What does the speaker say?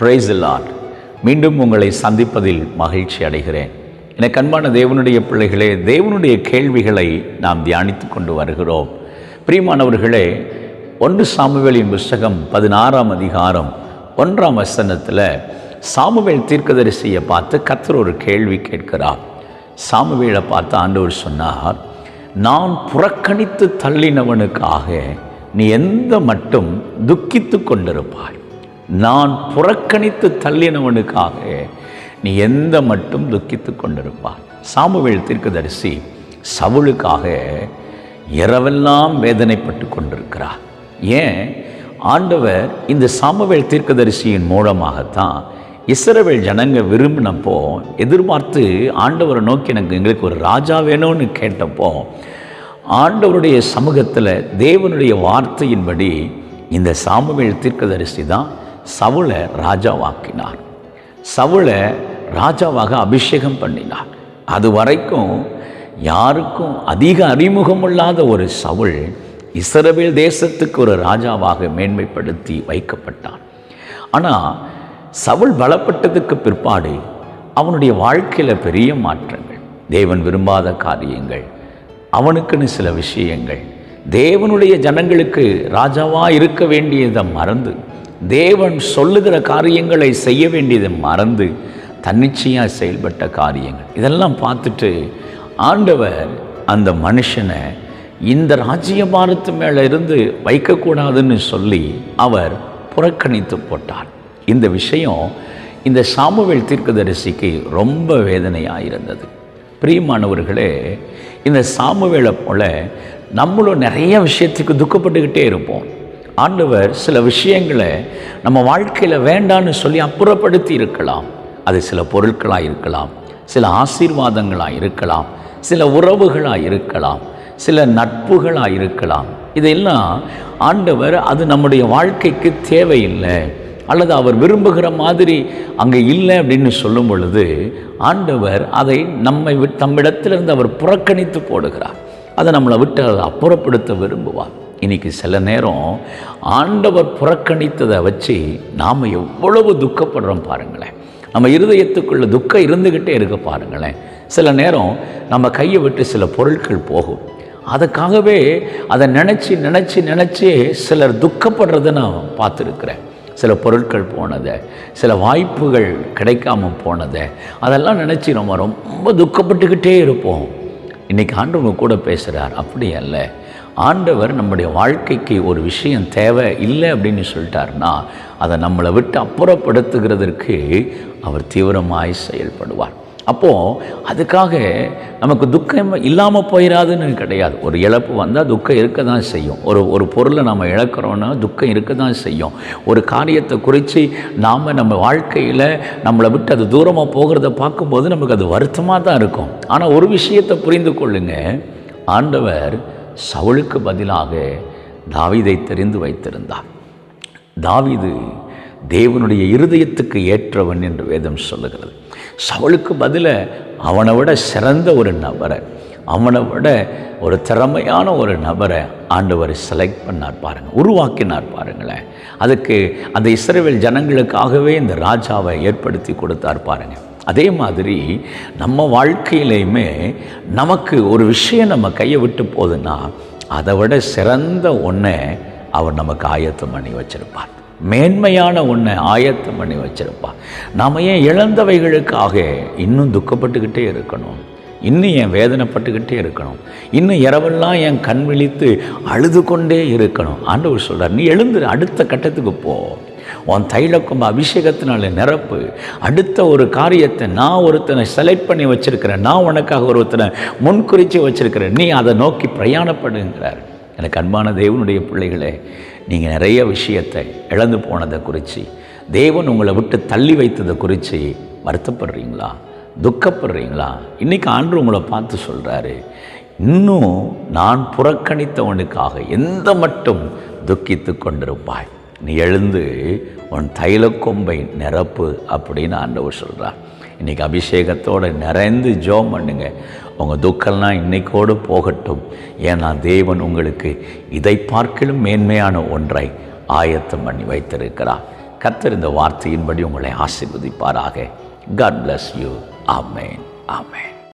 Price Lord மீண்டும் உங்களை சந்திப்பதில் மகிழ்ச்சி அடைகிறேன். எனக்கு அன்பான தேவனுடைய பிள்ளைகளே தேவனுடைய கேள்விகளை நாம் தியானித்து கொண்டு வருகிறோம். பிரியமானவர்களே ஒன்று சாமுவேலின் புஸ்தகம் பதினாறாம் அதிகாரம் ஒன்றாம் வசனத்தில் சாமுவேல் தீர்க்கதரிசியை பார்த்து கத்தர் ஒரு கேள்வி கேட்கிறார். சாமுவேலை பார்த்து ஆண்டவர் சொன்னார் நான் புறக்கணித்து தள்ளினவனுக்காக நீ எந்த மட்டும் துக்கித்து கொண்டிருப்பாய். நான் புறக்கணித்து தள்ளினவனுக்காக நீ எந்த மட்டும் துக்கித்து கொண்டிருப்பார். சாமுவேல் தீர்க்கதரிசி சவுளுக்காக இரவெல்லாம் வேதனைப்பட்டு கொண்டிருக்கிறார். ஏன்? ஆண்டவர் இந்த சாமுவேல் தீர்க்கதரிசியின் மூலமாகத்தான் இஸ்ரவேல் ஜனங்க விரும்பினப்போ எதிர்பார்த்து ஆண்டவரை நோக்கி எனக்கு எங்களுக்கு ஒரு ராஜா வேணும்னு கேட்டப்போ ஆண்டவருடைய சமூகத்தில் தேவனுடைய வார்த்தையின்படி இந்த சாமுவேல் தீர்க்கதரிசி தான் சவுளை ராஜாவாக்கினார். சவுளை ராஜாவாக அபிஷேகம் பண்ணினார். அது வரைக்கும் யாருக்கும் அதிக அறிமுகம் இல்லாத ஒரு சவுள் இஸ்ரவேல் தேசத்துக்கு ஒரு ராஜாவாக மேன்மைப்படுத்தி வைக்கப்பட்டான். ஆனால் சவுள் பலப்பட்டதுக்கு பிற்பாடு அவனுடைய வாழ்க்கையில் பெரிய மாற்றங்கள். தேவன் விரும்பாத காரியங்கள் அவனுக்குன்னு சில விஷயங்கள். தேவனுடைய ஜனங்களுக்கு ராஜாவாக இருக்க வேண்டியதை மறந்து தேவன் சொல்லுகிற காரியங்களை செய்ய வேண்டியதை மறந்து தன்னிச்சையாக செயல்பட்ட காரியங்கள். இதெல்லாம் பார்த்துட்டு ஆண்டவர் அந்த மனுஷனை இந்த ராஜ்யபாரத்து மேலே இருந்து வைக்கக்கூடாதுன்னு சொல்லி அவர் புறக்கணித்து போட்டார். இந்த விஷயம் இந்த சாமுவேல் தீர்க்கதரிசிக்கு ரொம்ப வேதனையாக இருந்தது. பிரியமானவர்களே இந்த சாமுவேலை போல நம்மளும் நிறைய விஷயத்துக்கு துக்கப்பட்டுக்கிட்டே இருப்போம். ஆண்டவர் சில விஷயங்களை நம்ம வாழ்க்கையில் வேண்டான்னு சொல்லி அப்புறப்படுத்தி இருக்கலாம். அது சில பொருட்களாக இருக்கலாம் சில ஆசீர்வாதங்களாக இருக்கலாம் சில உறவுகளாக இருக்கலாம் சில நட்புகளாக இருக்கலாம். இதெல்லாம் ஆண்டவர் அது நம்முடைய வாழ்க்கைக்கு தேவையில்லை அல்லது அவர் விரும்புகிற மாதிரி அங்கே இல்லை அப்படின்னு சொல்லும் பொழுது ஆண்டவர் அதை நம்மை விட் நம்மிடத்திலிருந்து அவர் புறக்கணித்து போடுகிறார். அதை நம்மளை விட்டு அதை அப்புறப்படுத்த விரும்புவார். இன்றைக்கி சில நேரம் ஆண்டவர் புறக்கணித்ததை வச்சு நாம் எவ்வளவு துக்கப்படுறோம் பாருங்களேன். நம்ம இருதயத்துக்குள்ள துக்கம் இருந்துக்கிட்டே இருக்க பாருங்களேன். சில நேரம் நம்ம கையை விட்டு சில பொருட்கள் போகும். அதுக்காகவே அதை நினச்சி நினச்சி நினச்சி சிலர் துக்கப்படுறதை நான் பார்த்துருக்குறேன். சில பொருட்கள் போனதை சில வாய்ப்புகள் கிடைக்காம போனதை அதெல்லாம் நினச்சி நம்ம ரொம்ப துக்கப்பட்டுக்கிட்டே இருப்போம். இன்றைக்கி ஆண்டவங்க கூட பேசுகிறார் அப்படி அல்ல. ஆண்டவர் நம்முடைய வாழ்க்கைக்கு ஒரு விஷயம் தேவை இல்லை அப்படின்னு சொல்லிட்டாருன்னா அதை நம்மளை விட்டு அப்புறப்படுத்துகிறதற்கு அவர் தீவிரமாய் செயல்படுவார். அப்போது அதுக்காக நமக்கு துக்கம் இல்லாமல் போயிடாதுன்னு கிடையாது. ஒரு இழப்பு வந்தால் துக்கம் இருக்க தான் செய்யும். ஒரு ஒரு பொருளை நம்ம இழக்கிறோன்னா துக்கம் இருக்க தான் செய்யும். ஒரு காரியத்தை குறித்து நாம் நம்ம வாழ்க்கையில் நம்மளை விட்டு அது தூரமாக போகிறத பார்க்கும்போது நமக்கு அது வருத்தமாக தான் இருக்கும். ஆனால் ஒரு விஷயத்தை புரிந்து கொள்ளுங்க. ஆண்டவர் சவுளுக்கு பதிலாக தாவிதை தெரிந்து வைத்திருந்தார். தாவிது தேவனுடைய இருதயத்துக்கு ஏற்றவன் என்று வேதம் சொல்லுகிறது. சவுளுக்கு பதில அவனை விட சிறந்த ஒரு நபரை அவனை விட ஒரு திறமையான ஒரு நபரை ஆண்டவர் செலக்ட் பண்ணார் பாருங்கள் உருவாக்கினார் பாருங்களேன். அதுக்கு அந்த இஸ்ரேல் ஜனங்களுக்காகவே இந்த ராஜாவை ஏற்படுத்தி கொடுத்தார் பாருங்கள் அதே மாதிரி நம்ம வாழ்க்கையிலையுமே நமக்கு ஒரு விஷயம் நம்ம கையை விட்டு போகுதுன்னா அதை விட சிறந்த ஒன்றை அவர் நமக்கு ஆயத்தம் பண்ணி வச்சுருப்பார். மேன்மையான ஒன்றை ஆயத்தம் பண்ணி வச்சுருப்பார். நாம் ஏன் இழந்தவைகளுக்காக இன்னும் துக்கப்பட்டுக்கிட்டே இருக்கணும்? இன்னும் என் வேதனைப்பட்டுக்கிட்டே இருக்கணும்? இன்னும் இரவெல்லாம் என் கண் விழித்து அழுது கொண்டே இருக்கணும்? ஆண்டவர் சொல்கிறார் நீ எழுந்து அடுத்த கட்டத்துக்கு போ. உன் தைலக்கும் அபிஷேகத்தினால நிரப்பு. அடுத்த ஒரு காரியத்தை நான் ஒருத்தனை செலக்ட் பண்ணி வச்சுருக்கிறேன். நான் உனக்காக ஒருத்தனை முன்குறித்து வச்சுருக்கிறேன். நீ அதை நோக்கி பிரயாணப்படுங்கிறார். எனக்கு அன்பான தேவனுடைய பிள்ளைகளே நீங்கள் நிறைய விஷயத்தை இழந்து போனதை குறித்து தேவன் உங்களை விட்டு தள்ளி வைத்ததை குறித்து வருத்தப்படுறீங்களா? துக்கப்படுறீங்களா? இன்றைக்கி ஆண்டு உங்களை பார்த்து சொல்கிறாரு இன்னும் நான் புறக்கணித்தவனுக்காக எந்த மட்டும் துக்கித்து கொண்டிருப்பாய்? நீ எழுந்து உன் தைலக்கொம்பை நிரப்பு அப்படின்னு ஆண்டவர் சொல்கிறார் இன்றைக்கி அபிஷேகத்தோடு நிறைந்து ஜோம் பண்ணுங்க. உங்கள் துக்கம்லாம் இன்னைக்கோடு போகட்டும். ஏன்னா தேவன் உங்களுக்கு இதை பார்க்கிலும் மேன்மையான ஒன்றை ஆயத்தம் பண்ணி வைத்திருக்கிறார். கர்த்தர் இந்த வார்த்தையின்படி உங்களை ஆசிர்வதிப்பாராக. God bless you amen amen